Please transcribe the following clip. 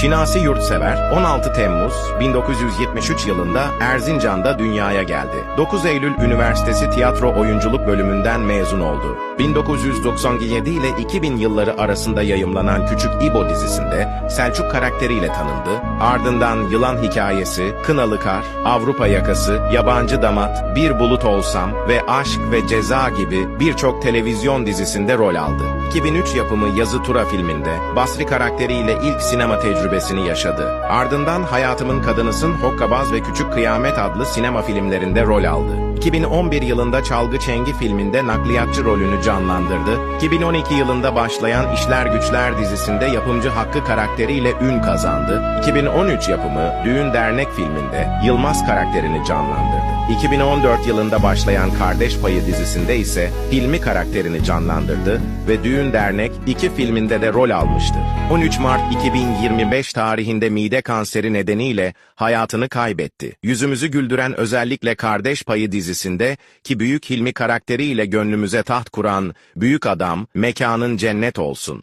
Şinasi Yurtsever 16 Temmuz 1973 yılında Erzincan'da dünyaya geldi. 9 Eylül Üniversitesi Tiyatro Oyunculuk bölümünden mezun oldu. 1997 ile 2000 yılları arasında yayımlanan Küçük İbo dizisinde Selçuk karakteriyle tanındı. Ardından Yılan Hikayesi, Kınalı Kar, Avrupa Yakası, Yabancı Damat, Bir Bulut Olsam ve Aşk ve Ceza gibi birçok televizyon dizisinde rol aldı. 2003 yapımı Yazı Tura filminde Basri karakteriyle ilk sinema tecrübesini yaşadı. Ardından Hayatımın Kadınısın, Hokkabaz ve Küçük Kıyamet adlı sinema filmlerinde rol aldı. 2011 yılında Çalgı Çengi filminde nakliyatçı rolünü canlandırdı. 2012 yılında başlayan İşler Güçler dizisinde yapımcı Hakkı karakteriyle ün kazandı. 2013 yapımı Düğün Dernek filminde Yılmaz karakterini canlandırdı. 2014 yılında başlayan Kardeş Payı dizisinde ise Hilmi karakterini canlandırdı ve Düğün Dernek iki filminde de rol almıştır. 13 Mart 2025 tarihinde mide kanseri nedeniyle hayatını kaybetti. Yüzümüzü güldüren özellikle Kardeş Payı dizisinde ki Büyük Hilmi karakteriyle gönlümüze taht kuran büyük adam mekanın cennet olsun.